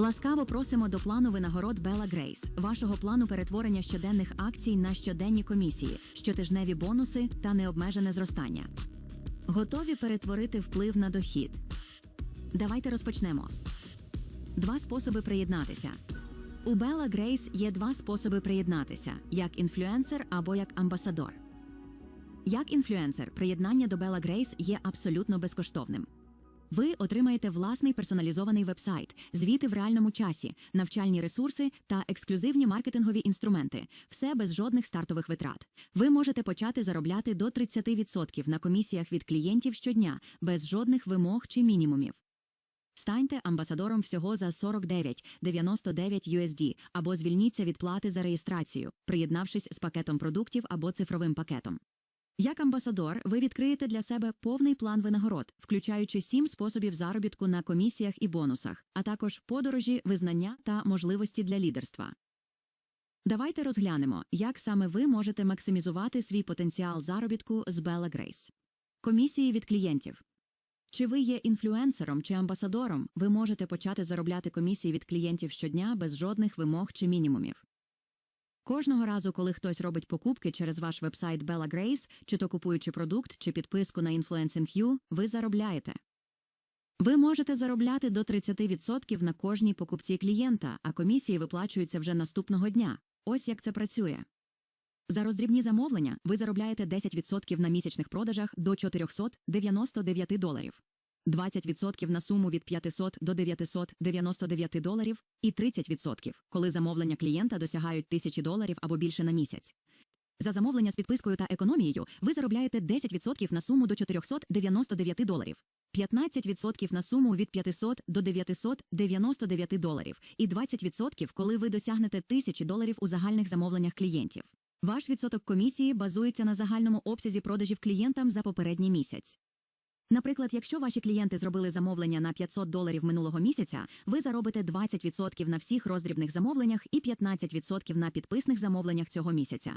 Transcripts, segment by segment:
Ласкаво просимо до плану винагород Бела Грейс, вашого плану перетворення щоденних акцій на щоденні комісії, щотижневі бонуси та необмежене зростання. Готові перетворити вплив на дохід. Давайте розпочнемо. Два способи приєднатися. У Бела Грейс є два способи приєднатися: як інфлюенсер або як амбасадор. Як інфлюенсер, приєднання до Бела Грейс є абсолютно безкоштовним. Ви отримаєте власний персоналізований вебсайт, звіти в реальному часі, навчальні ресурси та ексклюзивні маркетингові інструменти, все без жодних стартових витрат. Ви можете почати заробляти до 30% на комісіях від клієнтів щодня, без жодних вимог чи мінімумів. Станьте амбасадором всього за 49,99 USD або звільніться від плати за реєстрацію, приєднавшись з пакетом продуктів або цифровим пакетом. Як амбасадор, ви відкриєте для себе повний план винагород, включаючи сім способів заробітку на комісіях і бонусах, а також подорожі, визнання та можливості для лідерства. Давайте розглянемо, як саме ви можете максимізувати свій потенціал заробітку з Bella Grace. Комісії від клієнтів. Чи ви є інфлюенсером чи амбасадором, ви можете почати заробляти комісії від клієнтів щодня без жодних вимог чи мінімумів. Кожного разу, коли хтось робить покупки через ваш вебсайт Bella Grace, чи то купуючи продукт, чи підписку на Influencing ви заробляєте. Ви можете заробляти до 30% на кожній покупці клієнта, а комісії виплачуються вже наступного дня. Ось як це працює. За роздрібні замовлення ви заробляєте 10% на місячних продажах до 499 доларів. 20% на суму від 500 до 999 доларів і 30%, коли замовлення клієнта досягають 1000 доларів або більше на місяць. За замовлення з підпискою та економією ви заробляєте 10% на суму до 499 доларів, 15% на суму від 500 до 999 доларів і 20%, коли ви досягнете 1000 доларів у загальних замовленнях клієнтів. Ваш відсоток комісії базується на загальному обсязі продажів клієнтам за попередній місяць. Наприклад, якщо ваші клієнти зробили замовлення на 500 доларів минулого місяця, ви заробите 20% на всіх роздрібних замовленнях і 15% на підписних замовленнях цього місяця.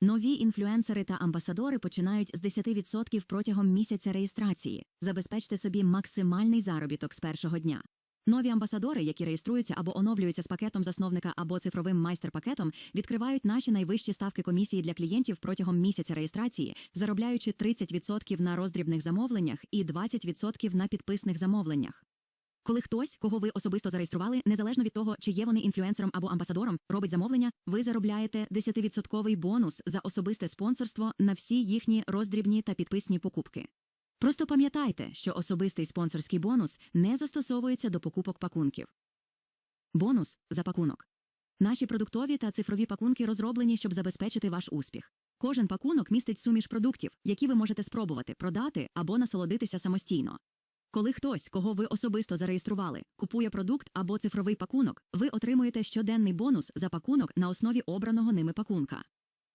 Нові інфлюенсери та амбасадори починають з 10% протягом місяця реєстрації. Забезпечте собі максимальний заробіток з першого дня. Нові амбасадори, які реєструються або оновлюються з пакетом засновника або цифровим майстер-пакетом, відкривають наші найвищі ставки комісії для клієнтів протягом місяця реєстрації, заробляючи 30% на роздрібних замовленнях і 20% на підписних замовленнях. Коли хтось, кого ви особисто зареєстрували, незалежно від того, чи є вони інфлюенсером або амбасадором, робить замовлення, ви заробляєте 10% бонус за особисте спонсорство на всі їхні роздрібні та підписні покупки. Просто пам'ятайте, що особистий спонсорський бонус не застосовується до покупок пакунків. Бонус за пакунок. Наші продуктові та цифрові пакунки розроблені, щоб забезпечити ваш успіх. Кожен пакунок містить суміш продуктів, які ви можете спробувати, продати або насолодитися самостійно. Коли хтось, кого ви особисто зареєстрували, купує продукт або цифровий пакунок, ви отримуєте щоденний бонус за пакунок на основі обраного ними пакунка.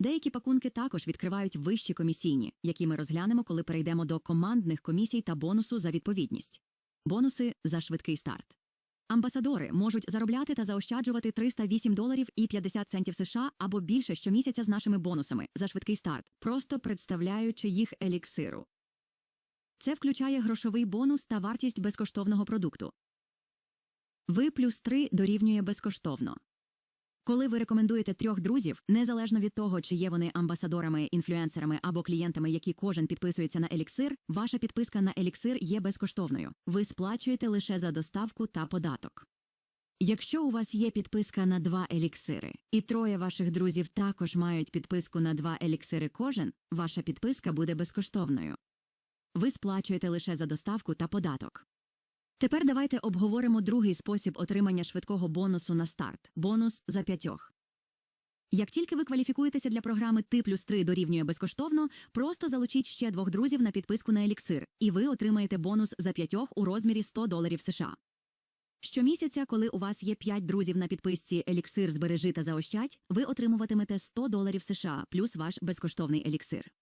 Деякі пакунки також відкривають вищі комісійні, які ми розглянемо, коли перейдемо до командних комісій та бонусу за відповідність. Бонуси за швидкий старт. Амбасадори можуть заробляти та заощаджувати 308 доларів і 50 центів США або більше щомісяця з нашими бонусами за швидкий старт, просто представляючи їх еліксиру. Це включає грошовий бонус та вартість безкоштовного продукту. Ви плюс 3 дорівнює безкоштовно. Коли ви рекомендуєте трьох друзів, незалежно від того, чи є вони амбасадорами, інфлюенсерами або клієнтами, які кожен підписується на еліксир, ваша підписка на еліксир є безкоштовною. Ви сплачуєте лише за доставку та податок. Якщо у вас є підписка на два еліксири, і троє ваших друзів також мають підписку на два еліксири кожен, ваша підписка буде безкоштовною. Ви сплачуєте лише за доставку та податок. Тепер давайте обговоримо другий спосіб отримання швидкого бонусу на старт бонус за п'ятьох. Як тільки ви кваліфікуєтеся для програми Ти плюс 3 дорівнює безкоштовно, просто залучіть ще двох друзів на підписку на еліксир, і ви отримаєте бонус за п'ятьох у розмірі 100 доларів США. Щомісяця, коли у вас є 5 друзів на підписці Еліксир збережи та заощадь, ви отримуватимете 100 доларів США плюс ваш безкоштовний еліксир.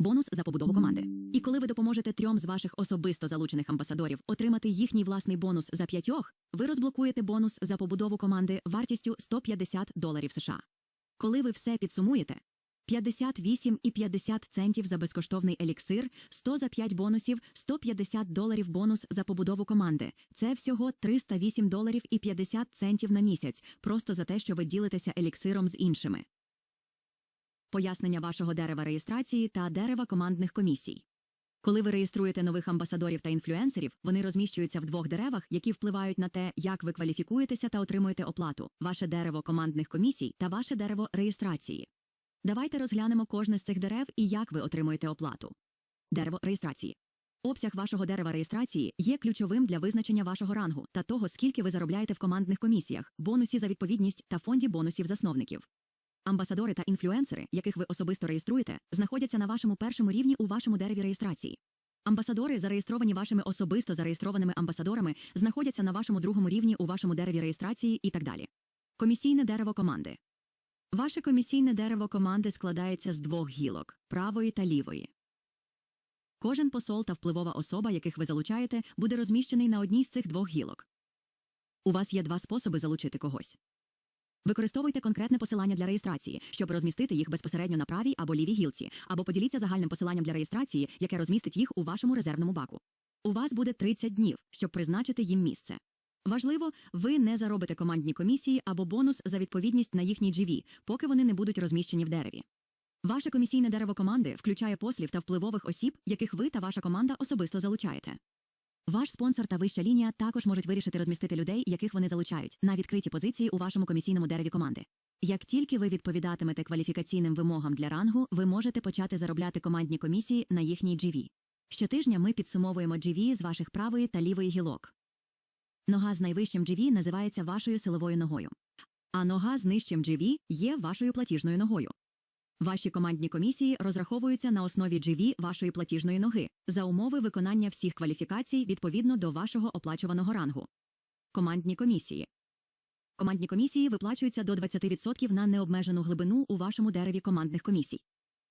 Бонус за побудову команди. І коли ви допоможете трьом з ваших особисто залучених амбасадорів отримати їхній власний бонус за п'ятьох, ви розблокуєте бонус за побудову команди вартістю 150 доларів США. Коли ви все підсумуєте, 58 і 50 центів за безкоштовний еліксир, 100 за 5 бонусів, 150 доларів бонус за побудову команди. Це всього 308 доларів і 50 центів на місяць, просто за те, що ви ділитеся еліксиром з іншими. Пояснення вашого дерева реєстрації та дерева командних комісій. Коли ви реєструєте нових амбасадорів та інфлюенсерів, вони розміщуються в двох деревах, які впливають на те, як ви кваліфікуєтеся та отримуєте оплату: ваше дерево командних комісій та ваше дерево реєстрації. Давайте розглянемо кожне з цих дерев і як ви отримуєте оплату. Дерево реєстрації. Обсяг вашого дерева реєстрації є ключовим для визначення вашого рангу та того, скільки ви заробляєте в командних комісіях, бонусі за відповідність та фонді бонусів засновників. Амбасадори та інфлюенсери, яких ви особисто реєструєте, знаходяться на вашому першому рівні у вашому дереві реєстрації. Амбасадори, зареєстровані вашими особисто зареєстрованими амбасадорами, знаходяться на вашому другому рівні у вашому дереві реєстрації і так далі. Комісійне дерево команди. Ваше комісійне дерево команди складається з двох гілок правої та лівої. Кожен посол та впливова особа, яких ви залучаєте, буде розміщений на одній з цих двох гілок. У вас є два способи залучити когось. Використовуйте конкретне посилання для реєстрації, щоб розмістити їх безпосередньо на правій або лівій гілці, або поділіться загальним посиланням для реєстрації, яке розмістить їх у вашому резервному баку. У вас буде 30 днів, щоб призначити їм місце. Важливо, ви не заробите командні комісії або бонус за відповідність на їхній GV, поки вони не будуть розміщені в дереві. Ваше комісійне дерево команди включає послів та впливових осіб, яких ви та ваша команда особисто залучаєте. Ваш спонсор та вища лінія також можуть вирішити розмістити людей, яких вони залучають, на відкриті позиції у вашому комісійному дереві команди. Як тільки ви відповідатимете кваліфікаційним вимогам для рангу, ви можете почати заробляти командні комісії на їхній GV. Щотижня ми підсумовуємо GV з ваших правої та лівої гілок. Нога з найвищим GV називається вашою силовою ногою, а нога з нижчим GV є вашою платіжною ногою. Ваші командні комісії розраховуються на основі GV вашої платіжної ноги за умови виконання всіх кваліфікацій відповідно до вашого оплачуваного рангу. Командні комісії. Командні комісії виплачуються до 20% на необмежену глибину у вашому дереві командних комісій.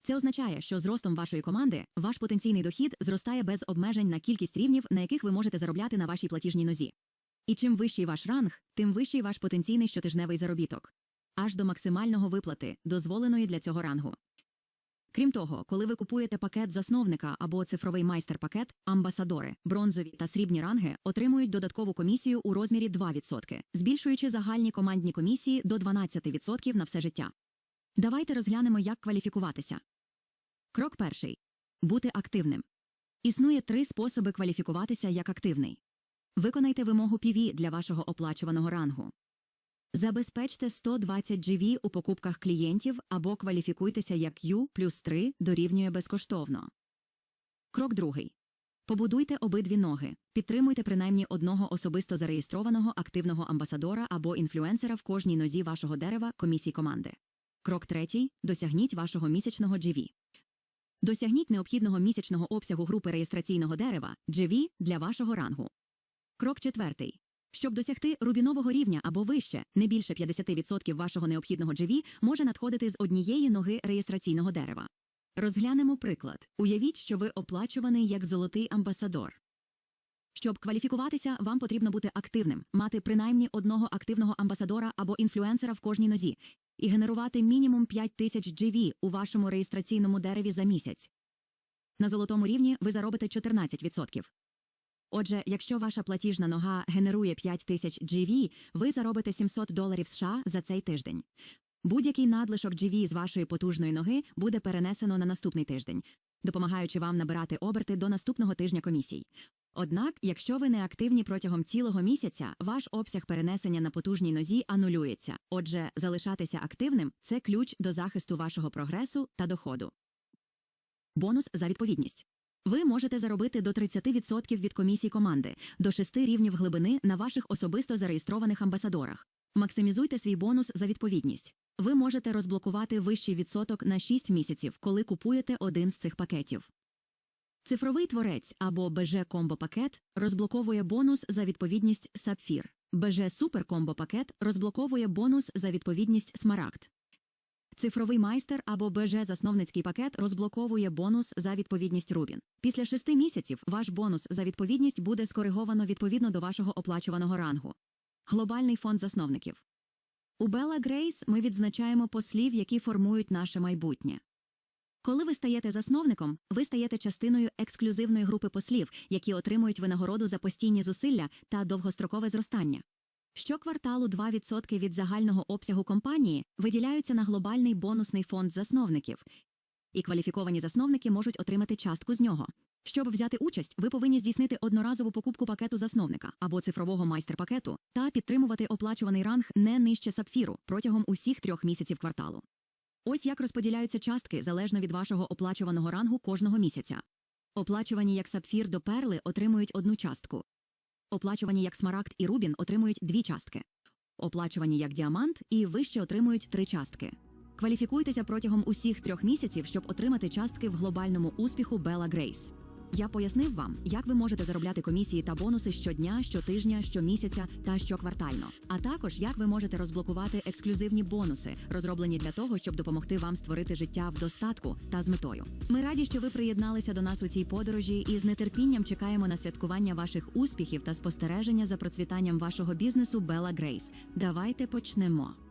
Це означає, що з ростом вашої команди ваш потенційний дохід зростає без обмежень на кількість рівнів, на яких ви можете заробляти на вашій платіжній нозі. І чим вищий ваш ранг, тим вищий ваш потенційний щотижневий заробіток аж до максимального виплати, дозволеної для цього рангу. Крім того, коли ви купуєте пакет засновника або цифровий майстер-пакет, амбасадори, бронзові та срібні ранги отримують додаткову комісію у розмірі 2%, збільшуючи загальні командні комісії до 12% на все життя. Давайте розглянемо, як кваліфікуватися. Крок перший бути активним. Існує три способи кваліфікуватися як активний. Виконайте вимогу PV для вашого оплачуваного рангу. Забезпечте 120 GV у покупках клієнтів або кваліфікуйтеся як U плюс 3 дорівнює безкоштовно. Крок другий. Побудуйте обидві ноги. Підтримуйте принаймні одного особисто зареєстрованого активного амбасадора або інфлюенсера в кожній нозі вашого дерева комісій команди. Крок третій. Досягніть вашого місячного GV. Досягніть необхідного місячного обсягу групи реєстраційного дерева GV для вашого рангу. Крок четвертий. Щоб досягти рубінового рівня або вище, не більше 50% вашого необхідного GV може надходити з однієї ноги реєстраційного дерева. Розглянемо приклад. Уявіть, що ви оплачуваний як золотий амбасадор. Щоб кваліфікуватися, вам потрібно бути активним, мати принаймні одного активного амбасадора або інфлюенсера в кожній нозі і генерувати мінімум 5 тисяч GV у вашому реєстраційному дереві за місяць. На золотому рівні ви заробите 14%. Отже, якщо ваша платіжна нога генерує 5 тисяч GV, ви заробите 700 доларів США за цей тиждень. Будь-який надлишок GV з вашої потужної ноги буде перенесено на наступний тиждень, допомагаючи вам набирати оберти до наступного тижня комісій. Однак, якщо ви не активні протягом цілого місяця, ваш обсяг перенесення на потужній нозі анулюється. Отже, залишатися активним це ключ до захисту вашого прогресу та доходу. Бонус за відповідність. Ви можете заробити до 30% від комісій команди, до 6 рівнів глибини на ваших особисто зареєстрованих амбасадорах. Максимізуйте свій бонус за відповідність. Ви можете розблокувати вищий відсоток на 6 місяців, коли купуєте один з цих пакетів. Цифровий творець або БЖ комбо пакет розблоковує бонус за відповідність Сапфір. БЖ Супер комбо пакет розблоковує бонус за відповідність Смарагд. Цифровий майстер або БЖ засновницький пакет розблоковує бонус за відповідність Рубін. Після шести місяців ваш бонус за відповідність буде скориговано відповідно до вашого оплачуваного рангу. Глобальний фонд засновників. У Bella Grace ми відзначаємо послів, які формують наше майбутнє. Коли ви стаєте засновником, ви стаєте частиною ексклюзивної групи послів, які отримують винагороду за постійні зусилля та довгострокове зростання. Щокварталу 2% від загального обсягу компанії виділяються на глобальний бонусний фонд засновників, і кваліфіковані засновники можуть отримати частку з нього. Щоб взяти участь, ви повинні здійснити одноразову покупку пакету засновника або цифрового майстер-пакету та підтримувати оплачуваний ранг не нижче сапфіру протягом усіх трьох місяців кварталу. Ось як розподіляються частки залежно від вашого оплачуваного рангу кожного місяця. Оплачувані як сапфір до перли отримують одну частку. Оплачувані як смарагд і рубін отримують дві частки. Оплачувані як діамант і вище отримують три частки. Кваліфікуйтеся протягом усіх трьох місяців, щоб отримати частки в глобальному успіху Bella Grace. Я пояснив вам, як ви можете заробляти комісії та бонуси щодня, щотижня, щомісяця та щоквартально, а також як ви можете розблокувати ексклюзивні бонуси, розроблені для того, щоб допомогти вам створити життя в достатку та з метою. Ми раді, що ви приєдналися до нас у цій подорожі і з нетерпінням чекаємо на святкування ваших успіхів та спостереження за процвітанням вашого бізнесу Bella Grace. Давайте почнемо.